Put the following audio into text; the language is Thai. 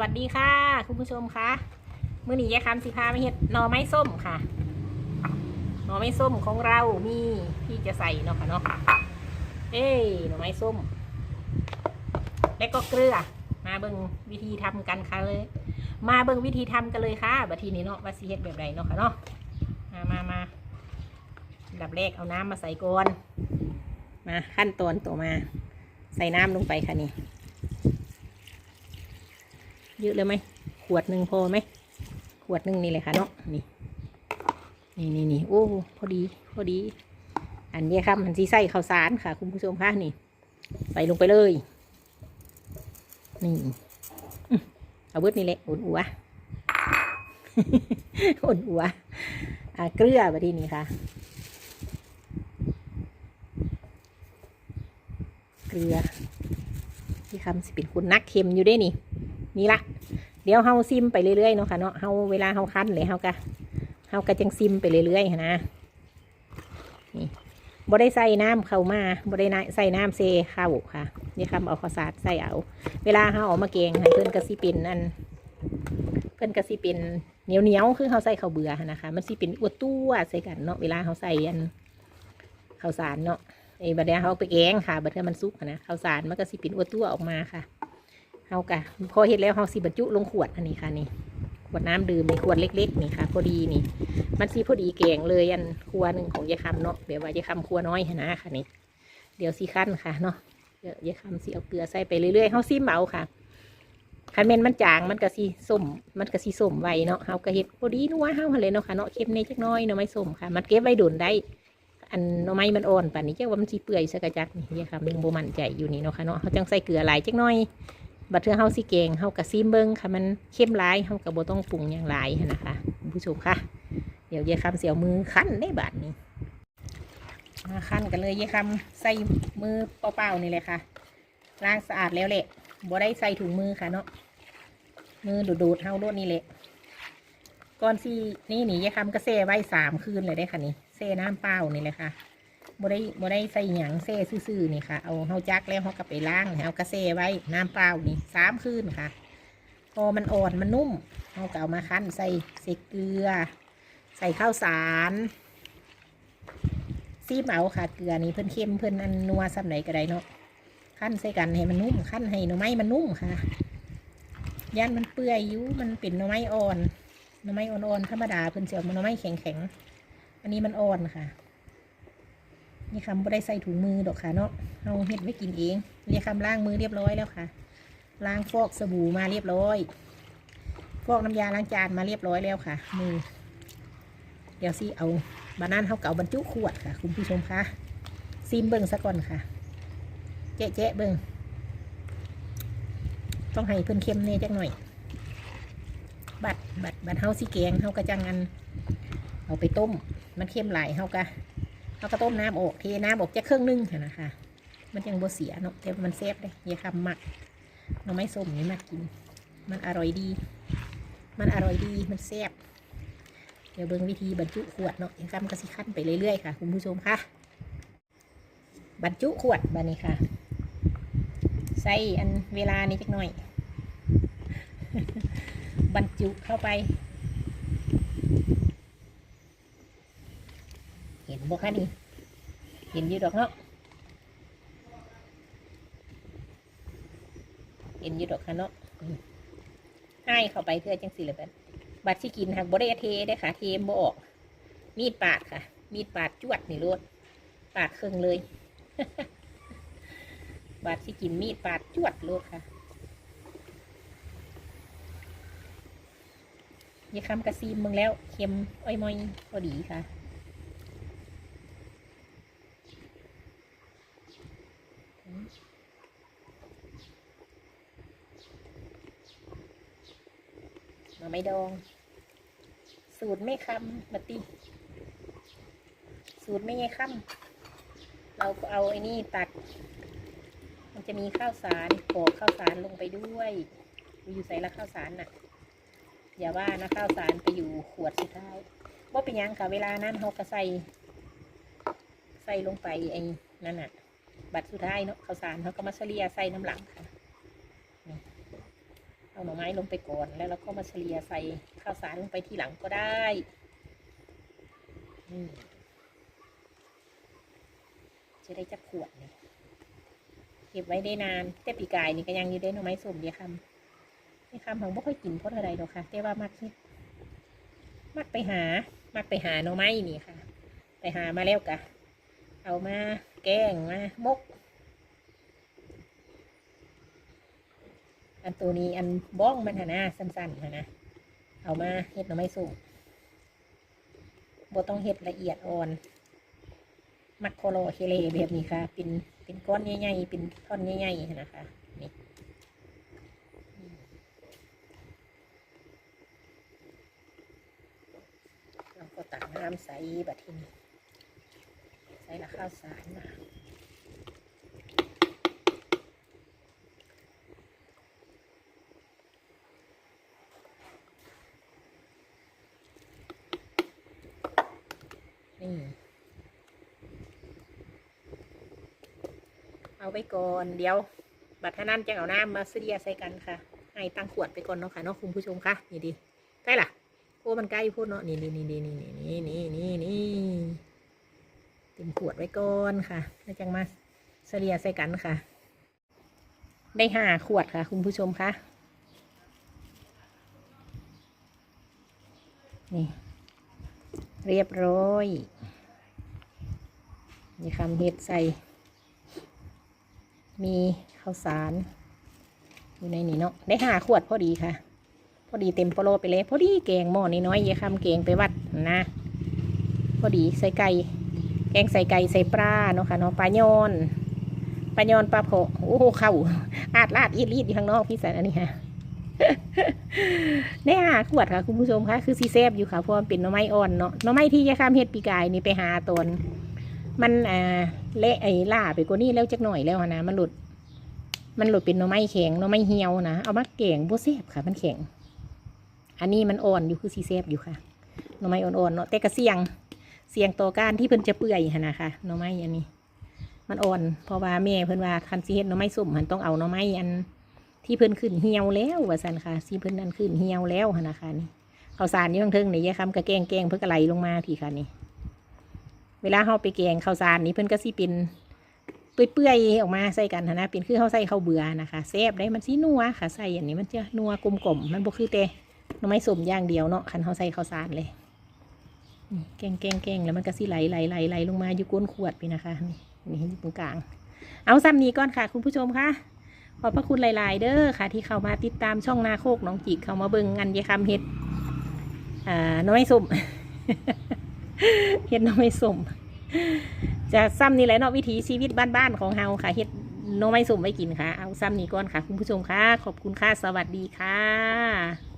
วัสดีค่ะ คุณผู้ชมคะมื่อนี้ยายคำสิพามาเฮ็ดหน่อไม้ส้มค่ะหน่อไม้ส้มของเรามีที่จะใส่เนาะค่ะเนาะเอ้ยหน่อไม้ส้ม และก็เกลือ มาเบิ่งวิธีทำกันค่ะเลย มาเบิ่งวิธีทำกันเลยค่ะบัดทีนี้เนาะว่าสิเฮ็ดแบบใดเนาะค่ะเนาะมามามาดับแรกเอาน้ำมาใส่ก่อนมาขั้นตอนต่อมา ใส่น้ำลงไปค่ะนี่ เยอะเลยไหมขวดหนึ่งพอไหมขวดหนึ่งนี่เลยค่ะเนาะนี่นี่นี่นี่โอ้พอดีพอดี อันนี้ครับมันสีใส่ข้าวสารค่ะ คุณผู้ชมค่ะนี่ ใส่ลงไปเลย นี่เอาเบิดนี่แหละอุ่นอัวอุ่นอัวอ่าเกลือไปที่นี่ค่ะ เกลือที่คำสิเป็นคุณนักเค็มอยู่ได้นี่ นี่ละเดี๋ยวเฮาซิมไปเรื่อยๆเนาะค่ะเนาะเฮาเวลาเฮาคั้นเลยเฮากะเฮากะจังซิมไปเรื่อยๆนะนี่บ่ได้ใส่น้ำเข้ามาบ่ได้นะใส่น้ำเซเข้าค่ะนี่คำเอาข้าวสารใส่เอา เวลาเฮาออกมาแกงให้เพิ่อนกะสิเป็นอันเพิ่อนกะสิเป็นเหนียวเหนียวๆคือเฮาใส่ข้าวเบื่อนะคะ มันสิเป็นอวดตัวใส่กันเนาะเวลาเฮาใส่อันข้าวสารเนาะไอ้บัดเดี๋ยเฮาไปแกงค่ะบัดเดียมันสุกนนะข้าวสารมันก็สิเป็นอวดตัวออกมาค่ะ เฮากะพอเห็ดแล้วเฮาสิบรรจุลงขวดอันนี้ค่ะนี่ขวดน้ำดื่มในขวดเล็กๆนี่ค่ะ พอดีนี่ มันสีพอดีแกงเลยอันครัวหนึ่งของยายคำเนาะเดี๋ยวว่ายายคำครัวน้อยนะค่ะนี่ เดี๋ยวสีขั้นค่ะเนาะเดี๋ยวยายคำสีเอาเกลือใส่ไปเรื่อยๆเฮาซิมเอาค่ะคันเมนมันจางมันก็สีส้มมันก็สีส้มไวเนาะเฮากะเห็ดพอดีนัวเฮาเลยเนาะค่ะเนาะเค็มในจักน้อยเนาะไม่ส้มค่ะ มันเก็บไว้ดุนได้ อันหน่อไม้มันอ่อนป่านนี้เจ้าว่ามันสีเปื่อยสกกะจักนี่ยายคำยังโบมันใจอยู่นี่เนาะค่ะเนาะเขาจังใส่เกลือหลายจักน้อย บัดเทือเฮาสิแกงเฮากะซิมเบิงค่ะมันเข้มหลายเฮากะบ่ต้องปรุงอย่างหลายนะคะคุณผู้ชมค่ะ เดี๋ยวยายคำเสียวมือคั้นได้บาดนี้มาคั้นกันเลยยายคำใส่มือเปล่าๆนี่เลยค่ะล้างสะอาดแล้วแหละบ่ได้ใส่ถุงมือค่ะเนาะมือดูดๆเฮาโลดนี่แหละก่อนสินี่นี่ยายคำก็แซ่ไว้สามคืนเลยได้ค่ะนี่แซ่น้ำเปล่านี่เลยค่ะ บ่ได้บ่ได้ใส่หยังเซ่ซื่อๆนี่ค่ะ เอาเฮาจักแล้วเฮาก็ไปล้างเอากระเซ่ไว้น้ำเปล่านี่สามคืนค่ะ พอมันอ่อนมันนุ่มเฮาก็เอามาคั้นใส่ใส่เกลือ ใส่ข้าวสารซีเอาค่ะเกลือนี่เพิ่นเค็มเพิ่นอันนัวสำไหนก็ได้เนาะคั้นใส่กันให้มันนุ่มคั้นให้หน่อไม้มันนุ่มค่ะย่านมันเปื่อยอยู่มันเป็นหน่อไม้อ่อนหน่อไม้อ่อนๆธรรมดาเพิ่นเสียวมันหน่อไม้แข็งๆอันนี้มันอ่อนค่ะ นี่คำบ่ได้ใส่ถุงมือดอกค่ะเนาะเอาเห็ดไว้กินเองเรียกคำล้างมือเรียบร้อยแล้วค่ะ ล้างฟอกสบู่มาเรียบร้อย ฟอกน้ำยาล้างจานมาเรียบร้อยแล้วค่ะ มือ เดี๋ยวสิเอาบานานเขาเก่าบรรจุขวดค่ะ คุณผู้ชมคะซีมเบิ้งซะก่อนค่ะเจ๊ะเจ๊ะเบิ้งต้องให้เพิ่นเค็มเน่จักหน่อย บัดบัดบัดเฮาสิแกงเฮากระจังอัน เอาไปต้ม มันเค็มหลายเฮากะ เราก็ต้มน้ำออกเทน้ำออกจะเครื่องนึงค่ะนะคะ มันยังบ่เสียเนาะแต่มันแซ่บเลยอย่าคำหมักเราไม่ส้มนี่มากิน มันอร่อยดี มันอร่อยดีมันแซ่บเดี๋ยวเบิ่งวิธีบรรจุขวดเนาะอย่าคำกระสิขั้นไปเรื่อยๆค่ะ คุณผู้ชมค่ะ บรรจุขวดบานี้ค่ะ ใส่อันเวลานี้จักหน่อย บรรจุเข้าไป เห็นบ่คะนี่ เห็นอยู่ดอกเนาะ เห็นอยู่ดอกค่ะเนาะให้เข้าไปเพื่อจังสิเลยบัดบัดที่กินหักบ่ได้เทได้ค่ะ เทบ่ออก มีดปาดค่ะ มีดปาดจวดนี่รดปาดเครื่องเลย บาดที่กินมีดปาดจวดโลดค่ะยายคำกระซีมมึงแล้ว เค็มอ้อยมอยพอดีค่ะ อไม้ดอง สูตรไม่คำมาติสูตรไม่ไงคำเราก็เอาไอ้นี่ตัดมันจะมีข้าวสารโขลกข้าวสารลงไปด้วยอยู่ใส่ละข้าวสารน่ะ อย่าว่านะข้าวสารไปอยู่ขวดสุดท้ายว่าเป็นยังค่ะเวลานั้นเขาก็ใส่ ใส่ลงไปไอ้นั่นน่ะ บัตรสุดท้ายเนาะข้าวสารเขาก็มาเฉลี่ยใส่น้ำหลังค่ะ เอาหน่อไม้ลงไปก่อนแล้วเราก็มาเฉลี่ยใส่ข้าวสารลงไปทีหลังก็ได้จะได้จักขวดเนี่ยเก็บไว้ได้นานแต่ปีกายนี่ก็ยังอยู่ได้หน่อไม้สมเดียคำนี่คำของบ่ค่อยกินเพราะอะไรดอกค่ะ แต่ว่ามักเฮ็ดมักไปหา มักไปหาหน่อไม้นี่ค่ะ ไปหามาแล้วกะ เอามาแกงมามก อันตัวนี้อันบ้องมันหนนะสั้นๆหนะเอามาเฮ็ดหน่อไม้ส้มบ่ต้องเฮ็ดละเอียดอ่อน มักโคโลเคเลแบบนี้ค่ะ เป็นเป็นก้อนใหญ่ๆเป็นท่อนใหญ่ๆนะคะนี่เราก็ตักน้ำใส่บัดทีนี้ใส่ละข้าวสารมา เอาไปก่อนเดี๋ยวบัตรท่านั้นจะเอาน้ำมาเสียใส่กันค่ะ ให้ตั้งขวดไปก่อนเนาะค่ะเนาะคุณผู้ชมค่ะนี่ดีใกล้ล่ะโอ้มันใกล้พูดเนาะนี่นี่นี่นี่นี่นี่นี่นี่นี่เต็มขวดไว้ก่อนค่ะ แล้วจังมาเสียใส่กันค่ะ ได้ห้าขวดค่ะ คุณผู้ชมค่ะนี่ เรียบร้อย มีคำเห็ดใส่ มีข้าวสาร อยู่ในนี้เนาะได้ห้าขวดพอดีค่ะ พอดีเต็มโปโลไปเลยพอดีแกงหม้อน้อยๆเยายคำแกงไปวัดนะ พอดีใส่ไก่แกงใส่ไก่ใส่ปลาเนาะค่ะเนาะปลายอนปลายอนปลาโผโอ้โหเข้าอาดลาดอีดลีดอยู่ข้างนอกพี่สันอันนี้ค่ะได้หาขวดค่ะ คุณผู้ชมค่ะ คือซีแซบอยู่ค่ะเพราะมันเป็นน่อไม้อ่อนเนาะน่อไม้ที่ยายคำเฮ็ดปีกายนี่ไปหาตน มันอ่าเละไอ้ล่าไปกว่านี้แล้วจักหน่อยแล้วนะมันหลุด มันหลุดเป็นหน่อไม้แข็งหน่อไม้เหี่ยวนะเอามาแกงโบเซบค่ะ มันแข็ง อันนี้มันอ่อนอยู่คือซีเซฟอยู่ค่ะหน่อไม้อ่อนๆเนาะแต่ก็เสียงเสียงต่อการที่เพิ่นจะเปื่อยหนะคะหน่อไม้อันนี้ มันอ่อนเพราะว่าแม่เพิ่นว่าคันซีเฮ็ดหน่อไม้ส้มหันต้องเอาหน่อไม้อัน ที่เพิ่นขึ้นเหี่ยวแล้วว่าซั่นค่ะซีเพิ่นนั่นขึ้นเหี่ยวแล้วหนะคะนี่ข้าวสารอยู่ข้างเทิงนี่ยายคำกระแกงแกงเพิ่นก็ไหลลงมาพี่ค่ะนี่ เวลาเฮาไปแกงข้าวสารนี่เพิ่อนก็สิเป็นเปื่อยๆออกมาใส่กันนะเป็นคือเฮาใส่ข้าวเบื่อนะคะแซ่บได้มันสินัวค่ะใส่อันนี้มันจะนัวกลมกล่อมมันบ่คือแต่หน่อไม้ส้มอย่างเดียวเนาะคันเฮาใส่ข้าวสารเลยแกงแกงแกงแล้วมันก็สิไหลไหลไหลไหลลงมาอยู่ก้นขวดพี่นะคะนี่นี่อยู่ตรงกลาง เอาซ้ำนี้ก่อนค่ะ คุณผู้ชมค่ะขอบพระคุณหลาย ๆ เด้อค่ะ ที่เข้ามาติดตามช่องนาโคกน้องจิกเข้ามาเบิ่งงานยายคำเฮ็ดอ่าหน่อไม้ส้ม เฮ็ดน้อไม้ส้มจะซ้ำนี่แหละเนาะวิถีชีวิตบ้านๆของเฮาค่ะเฮ็ดน้อไม้ส้มไว้กินค่ะ เอาซ้ำนี้ก่อนค่ะ คุณผู้ชมค่ะ ขอบคุณค่ะ สวัสดีค่ะ